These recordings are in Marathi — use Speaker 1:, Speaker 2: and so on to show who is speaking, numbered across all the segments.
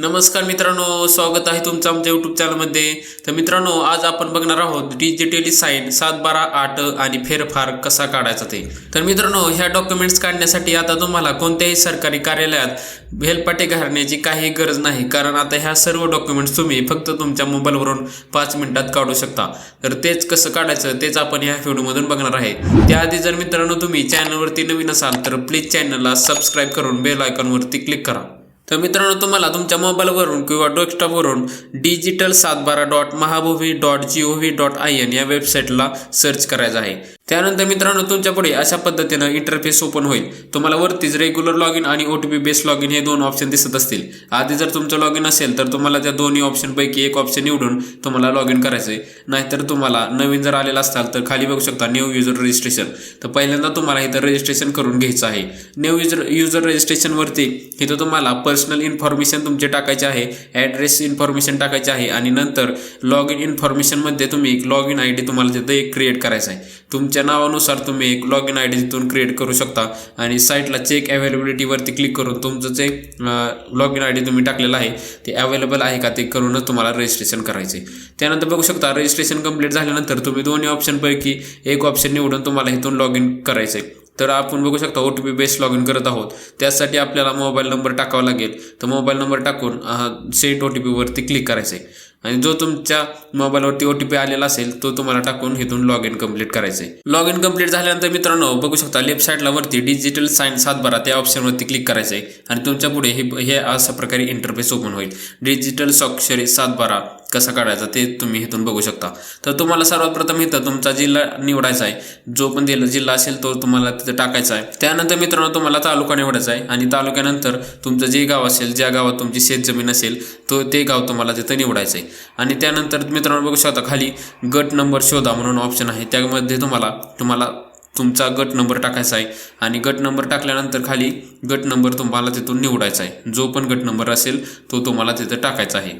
Speaker 1: नमस्कार मित्रांनो स्वागत आहे तुमचं आमच्या यूट्यूब चॅनलमध्ये तर मित्रांनो आज आपण बघणार आहोत डिजिटली साईन सात बारा आठ आणि फेरफार कसा काढायचा ते. तर मित्रांनो ह्या डॉक्युमेंट्स काढण्यासाठी आता तुम्हाला कोणत्याही सरकारी कार्यालयात हेलपाटे घालण्याची काही गरज नाही. कारण आता ह्या सर्व डॉक्युमेंट्स तुम्ही फक्त तुमच्या मोबाईलवरून पाच मिनिटात काढू शकता. तर तेच कसं काढायचं तेच आपण ह्या व्हिडिओमधून बघणार आहे. त्याआधी जर मित्रांनो तुम्ही चॅनलवरती नवीन असाल तर प्लीज चॅनलला सबस्क्राईब करून बेल आयकॉनवरती क्लिक करा. तर मित्रांनो तुम्हाला तुमच्या मोबाईलवरून किंवा डेस्कटॉपवरून digital Satbara dot Mahabhumi dot G O V dot I N या वेबसाईटला सर्च करायचं आहे. त्यानंतर मित्रांनो तुमच्यापुढे अशा पद्धतीनं इंटरफेस ओपन होईल. तुम्हाला वरतीच रेग्युलर लॉग इन आणि O T P based log in हे दोन ऑप्शन दिसत असतील. आधी जर तुमचं लॉग इन असेल तर तुम्हाला त्या दोन्ही ऑप्शनपैकी एक ऑप्शन निवडून तुम्हाला लॉग इन करायचं आहे नाहीतर तुम्हाला नवीन जर आलेला असाल तर खाली बघू शकता न्यू युजर रजिस्ट्रेशन तर पहिल्यांदा तुम्हाला इथं रजिस्ट्रेशन करून घ्यायचं आहे. न्यू युजर युजर रजिस्ट्रेशनवरती इथं तुम्हाला पर्सनल इन्फॉर्मेशन तुमचे टाकायचे आहे ॲड्रेस इन्फॉर्मेशन टाकायचे आहे आणि नंतर लॉग इन इन्फॉर्मेशनमध्ये तुम्ही एक लॉग इन आय डी तुम्हाला तिथं एक क्रिएट करायचं आहे तुमच्या नावानुसार तुम्ही एक लॉग इन आय डी तिथून क्रिएट करू शकता. आणि साईटला चेक अवेलेबिलिटीवरती क्लिक करून तुमचं जे लॉग इन आय डी तुम्ही टाकलेलं आहे ते अवेलेबल आहे का ते करूनच तुम्हाला रजिस्ट्रेशन करायचे त्यानंतर बघू शकता रजिस्ट्रेशन कंप्लीट झाल्यानंतर तुम्ही दोन्ही ऑप्शनपैकी एक ऑप्शन निवडून तुम्हाला इथून लॉग इन करायचं आहे तर आपण बघू शकता O T P base log in करत आहोत. त्यासाठी आपल्याला मोबाईल नंबर टाकावा लागेल. तर मोबाईल नंबर टाकून सेट ओ टी पीवरती क्लिक करायचं आहे आणि जो तुमच्या मोबाईलवरती ओ टी पी आलेला असेल तो तुम्हाला टाकून इथून लॉग इन कंप्लीट करायचं आहे लॉग इन कंप्लीट झाल्यानंतर मित्रांनो बघू शकता लेफ्ट साईडला वरती डिजिटल साईन सातबारा त्या ऑप्शनवरती क्लिक करायचं आहे आणि तुमच्यापुढे हे हे अशा प्रकारे इंटरफेस ओपन होईल. डिजिटल स्वाक्षरी सातबारा. कसा काढायचा ते तुम्ही इथून बघू शकता. तर तुम्हाला सर्वात प्रथम इथं तुमचा जिल्हा निवडायचा आहे. जो पण जिल्हा जिल्हा असेल तो तुम्हाला तिथं टाकायचा आहे. त्यानंतर मित्रांनो तुम्हाला तालुका निवडायचा आहे. आणि तालुक्यानंतर तुमचं जे गाव असेल ज्या गावात तुमची शेतजमीन असेल तो ते गाव तुम्हाला तिथं निवडायचं आहे. आणि त्यानंतर मित्रांनो बघू शकता खाली गट नंबर शोधा म्हणून ऑप्शन आहे. त्यामध्ये तुम्हाला तुम्हाला तुमचा गट नंबर टाकायचा आहे. आणि गट नंबर टाकल्यानंतर खाली गट नंबर तुम्हाला तिथून निवडायचा आहे. जो पण गट नंबर असेल तो तुम्हाला तिथं टाकायचा आहे.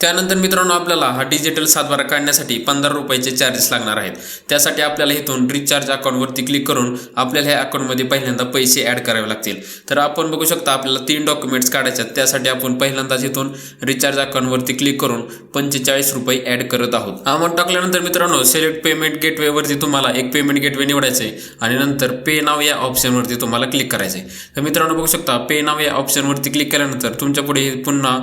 Speaker 1: त्यानंतर मित्रांनो आपल्याला हा डिजिटल सातबारा काढण्यासाठी पंधरा रुपयाचे चार्जेस लागणार आहेत. त्यासाठी आपल्याला इथून रिचार्ज अकाउंटवरती क्लिक करून आपल्याला ह्या अकाउंटमध्ये पहिल्यांदा पैसे ॲड करावे लागतील. तर आपण बघू शकता आपल्याला तीन डॉक्युमेंट्स काढायचे आहेत. त्यासाठी आपण पहिल्यांदाच इथून रिचार्ज अकाउंटवरती क्लिक करून पंचेचाळीस रुपये ॲड करत आहोत. अमाऊंट टाकल्यानंतर मित्रांनो सिलेक्ट पेमेंट गेटवेवरती तुम्हाला एक पेमेंट गेटवे निवडायचे आणि नंतर पे नाव या ऑप्शनवरती तुम्हाला क्लिक करायचे तर मित्रांनो बघू शकता पे नाव या ऑप्शनवरती क्लिक केल्यानंतर तुमच्यापुढे पुन्हा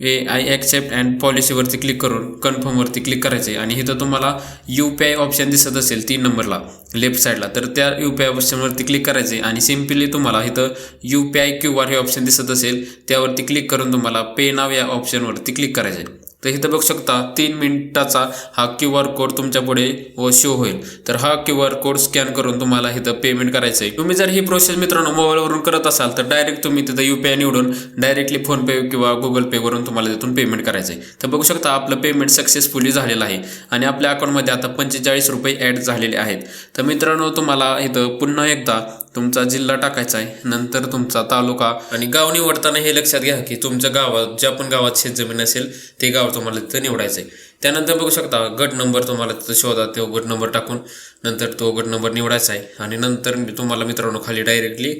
Speaker 1: ए आय ॲक्सेप्ट अँड पॉलिसीवरती क्लिक करून कन्फर्मवरती क्लिक करायचे आणि इथं तुम्हाला यू पी आय ऑप्शन दिसत असेल तीन नंबरला लेफ्ट साईडला तर त्या यू पी आय ऑप्शनवरती क्लिक करायचे आणि सिम्पली तुम्हाला इथं U P I Q R हे ऑप्शन दिसत असेल त्यावरती क्लिक करून तुम्हाला पे नाव या ऑप्शनवरती क्लिक करायचे तर इथं बघू शकता तीन मिनिटाचा हा क्यू आर कोड तुमच्यापुढे व शो होईल. तर हा क्यू आर कोड स्कॅन करून तुम्हाला इथं पेमेंट करायचं आहे तुम्ही जर ही प्रोसेस मित्रांनो मोबाईलवरून करत असाल तर डायरेक्ट तुम्ही तिथं यू पी आय निवडून डायरेक्टली फोनपे किंवा गुगल पेवरून तुम्हाला तिथून पेमेंट करायचं आहे तर बघू शकता आपलं पेमेंट सक्सेसफुली झालेलं आहे आणि आपल्या अकाउंटमध्ये आता पंचेचाळीस रुपये ॲड झालेले आहेत. तर मित्रांनो तुम्हाला इथं पुन्हा एकदा तुमचा जिल्हा टाकायचा आहे नंतर तुमचा तालुका. आणि गाव निवडताना हे लक्षात घ्या की तुमच्या गावात ज्या पण गावात शेतजमीन असेल ते गाव तुम्हाला तिथं निवडायचं आहे. त्यानंतर बघू शकता गट नंबर तुम्हाला तिथं शोधा तो गट नंबर टाकून नंतर तो गट नंबर निवडायचा आहे. आणि नंतर तुम्हाला मित्रांनो खाली डायरेक्टली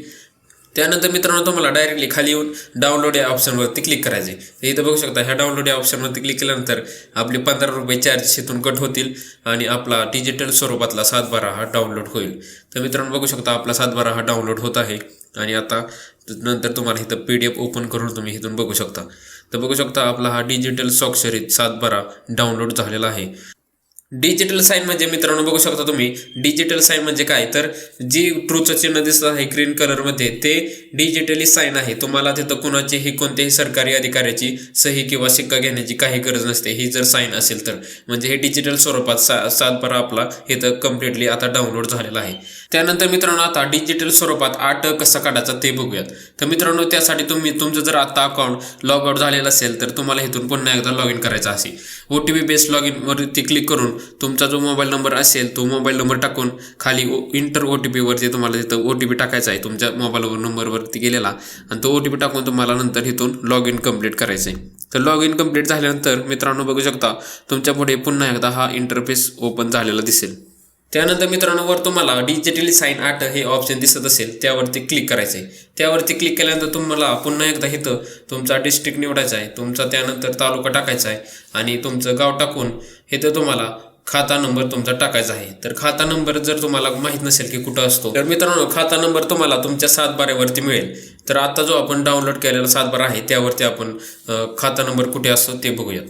Speaker 1: त्यानंतर मित्रांनो तुम्हाला डायरेक्टली खाली येऊन डाउनलोड या ऑप्शनवरती क्लिक करायचे इथं बघू शकता ह्या डाउनलोड या ऑप्शनवरती क्लिक केल्यानंतर आपले पंधरा रुपये चार्जेस इथून कट होतील आणि आपला डिजिटल स्वरूपातला सातबारा हा डाउनलोड होईल. तर मित्रांनो बघू शकता आपला सातबारा हा डाउनलोड होत आहे. आणि आता नंतर तुम्हाला इथं पी डी एफ ओपन करून तुम्ही इथून बघू शकता. तर बघू शकता आपला हा डिजिटल स्वाक्षरीत सातबारा डाउनलोड झालेला आहे. डिजिटल साईन म्हणजे मित्रांनो बघू शकता तुम्ही. डिजिटल साईन म्हणजे काय? तर जी ट्रूचं चिन्ह दिसत आहे ग्रीन कलरमध्ये ते डिजिटली साईन आहे. तुम्हाला तिथं कुणाचीही कोणत्याही सरकारी अधिकाऱ्याची सही किंवा शिक्का घेण्याची काही गरज नसते. ही जर साईन असेल तर. म्हणजे हे डिजिटल स्वरूपात सा सातबारा आपला इथं कम्प्लिटली आता डाउनलोड झालेला आहे. त्यानंतर मित्रांनो आता डिजिटल स्वरूपात आठ कसा काढायचा ते बघूयात. तर मित्रांनो त्यासाठी तुम्ही तुमचं जर आता अकाउंट लॉग आउट झालेलं असेल तर तुम्हाला इथून पुन्हा एकदा लॉग इन करायचं असेल O T P based log इनवरती click करून तुमचा जो मोबाईल नंबर असेल तो मोबाईल नंबर टाकून खाली इंटर ओ टी पीवरती तुम्हाला तिथं ओ टी पी टाकायचा आहे. तुमच्या मोबाईलवर नंबरवरती गेलेला. आणि तो ओ टी पी टाकून तुम्हाला नंतर इथून लॉग इन कंप्लीट करायचं आहे. तर लॉग इन कंप्लीट झाल्यानंतर मित्रांनो बघू शकता तुमच्यापुढे पुन्हा एकदा हा इंटरफेस ओपन झालेला दिसेल. त्यानंतर मित्रांनो वर तुम्हाला डिजिटली साईन आट हे ऑप्शन दिसत असेल त्यावरती क्लिक करायचं आहे. त्यावरती क्लिक केल्यानंतर तुम्हाला पुन्हा एकदा इथं तुमचा डिस्ट्रिक्ट निवडायचा आहे. तुमचा त्यानंतर तालुका टाकायचा आहे. आणि तुमचं गाव टाकून इथं तुम्हाला खाता नंबर तुमचा टाकायचा आहे. तर खाता नंबर जर तुम्हाला माहीत नसेल की कुठं असतो तर मित्रांनो खाता नंबर तुम्हाला तुमच्या सात मिळेल. तर आता जो आपण डाउनलोड केलेला सातबार आहे त्यावरती आपण खाता नंबर कुठे असतो ते बघूयात.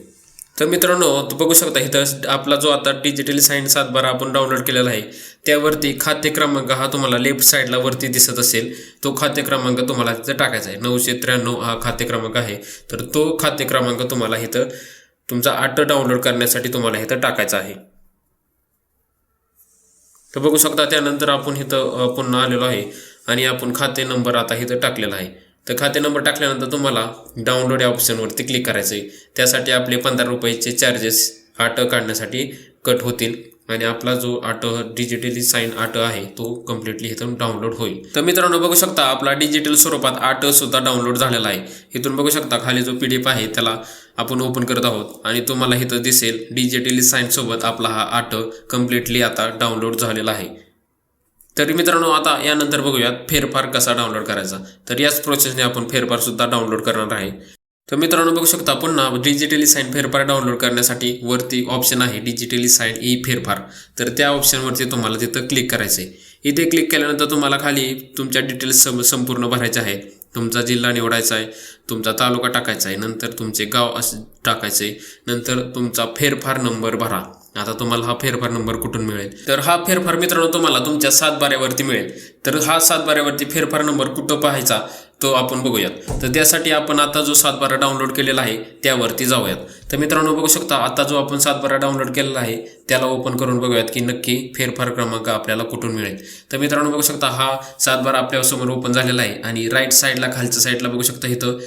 Speaker 1: तर मित्रांनो तू बघू शकता इथं आपला जो आता डिजिटल साईन सातबारा आपण डाउनलोड केलेला आहे त्यावरती खाते क्रमांक हा तुम्हाला लेफ्ट साईडला वरती दिसत असेल. तो खाते क्रमांक तुम्हाला तिथं टाकायचा आहे. नऊशे त्र्याण्णव हा खाते क्रमांक आहे. तर तो खाते क्रमांक तुम्हाला इथं तुमचा आट डाउनलोड करण्यासाठी तुम्हाला इथं टाकायचं आहे. तर बघू शकता त्यानंतर आपण इथं पुन्हा आलेलो आहे. आणि आपण खाते नंबर आता इथं टाकलेला आहे. तर खाते नंबर टाकल्यानंतर तुम्हाला डाउनलोड या ऑप्शनवरती क्लिक करायचं आहे त्यासाठी आपले पंधरा रुपयाचे चार्जेस आट काढण्यासाठी कट होतील. आणि आपला जो आट डिजिटली साईन आट आहे तो कम्प्लिटली इथून डाउनलोड होईल. तर मित्रांनो बघू शकता आपला डिजिटल स्वरूपात आट सुद्धा डाउनलोड झालेला आहे. इथून बघू शकता खाली जो पी डी एफ आहे त्याला आपण ओपन करत आहोत. आणि तुम्हाला इथं दिसेल डिजिटली साईन सोबत आपला हा आट कम्प्लिटली आता डाउनलोड झालेला आहे. तरी मित्रांनो आता यानंतर बघूयात फेरफार कसा डाउनलोड करायचा. तर याच प्रोसेसने आपण फेरफार सुद्धा डाउनलोड करणार आहे. तर मित्रांनो बघू शकता पुन्हा डिजिटली साईन फेरफार डाउनलोड करण्यासाठी वरती ऑप्शन आहे डिजिटली साईन ई फेरफार तर त्या ऑप्शनवरती तुम्हाला तिथं क्लिक करायचं आहे. इथे क्लिक केल्यानंतर तुम्हाला खाली तुमच्या डिटेल्स सम संपूर्ण भरायचे आहेत तुमचा जिल्हा निवडायचा आहे तुमचा तालुका टाकायचा आहे नंतर तुमचे गाव असं आहे नंतर तुमचा फेरफार नंबर भरा. आता तुम्हाला हा फेरफार नंबर कुठून मिळेल? तर हा फेरफार मित्रांनो तुम्हाला तुमच्या सातबाऱ्यावरती मिळेल. तर हा सातबाऱ्यावरती फेरफार नंबर कुठं पाहायचा? तो आपण बघूयात. तर त्यासाठी आपण आता जो सातबारा डाउनलोड केलेला आहे त्यावरती जाऊयात. तर मित्रांनो बघू शकता आता जो आपण सातबारा डाउनलोड केलेला आहे त्याला ओपन करून बघूयात की नक्की फेरफार क्रमांक आपल्याला कुठून मिळेल. तर मित्रांनो बघू शकता हा सातबारा आपल्यासमोर ओपन झालेला आहे आणि राईट साईडला खालच्या साईडला बघू शकता इथं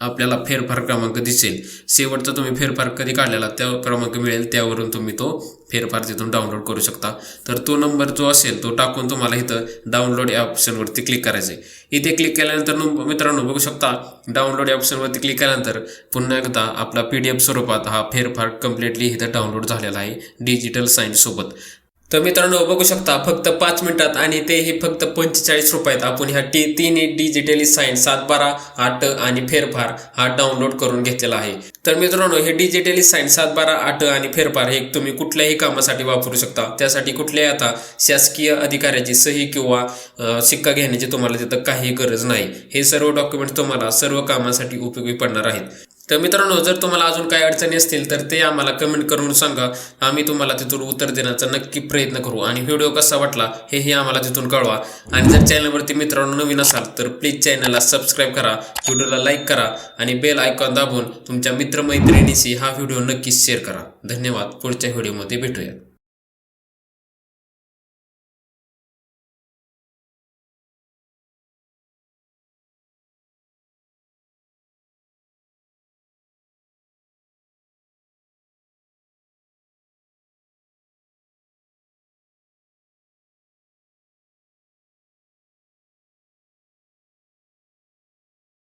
Speaker 1: आपल्याला फेरफार क्रमांक दिसेल. शेवटचा तुम्ही फेरफार कधी काढलेला त्या क्रमांक मिळेल त्यावरून तुम्ही तो फेरफार तिथून डाउनलोड करू शकता. तर तो नंबर जो असेल तो टाकून तुम्हाला इथं डाउनलोड या ऑप्शनवरती क्लिक करायचं आहे इथे क्लिक केल्यानंतर मित्रांनो बघू शकता डाउनलोड या ऑप्शनवरती क्लिक केल्यानंतर पुन्हा एकदा आपला पी डी एफ स्वरूपात हा फेरफार कम्प्लिटली इथं डाउनलोड झालेला आहे डिजिटल सायन्ससोबत तर मित्रांनो बघू शकता फक्त पाच मिनिटात आणि तेही फक्त पंचेचाळीस रुपयात आपण ह्या टी तीन डिजिटली साईन सात बारा आठ आणि फेरफार हा डाउनलोड करून घेतलेला आहे. तर मित्रांनो हे डिजिटली साईन सात बारा आठ आणि फेरफार हे तुम्ही कुठल्याही कामासाठी वापरू शकता. त्यासाठी कुठल्याही आता शासकीय अधिकाऱ्याची सही किंवा शिक्का घेण्याची तुम्हाला तिथं काही गरज नाही. हे सर्व डॉक्युमेंट तुम्हाला सर्व कामासाठी उपयोगी पडणार आहेत. तर मित्रांनो जर तुम्हाला अजून काही अडचणी असतील तर ते आम्हाला कमेंट करून सांगा. आम्ही तुम्हाला तिथून उत्तर देण्याचा नक्की प्रयत्न करू. आणि व्हिडिओ कसा वाटला हेही आम्हाला तिथून कळवा. आणि जर चॅनलवरती मित्रांनो नवीन असाल तर प्लीज चॅनलला सबस्क्राईब करा व्हिडिओला लाईक करा आणि बेल आयकॉन दाबून तुमच्या मित्रमैत्रिणीशी हा व्हिडिओ नक्कीच शेअर करा. धन्यवाद. पुढच्या व्हिडिओमध्ये भेटूया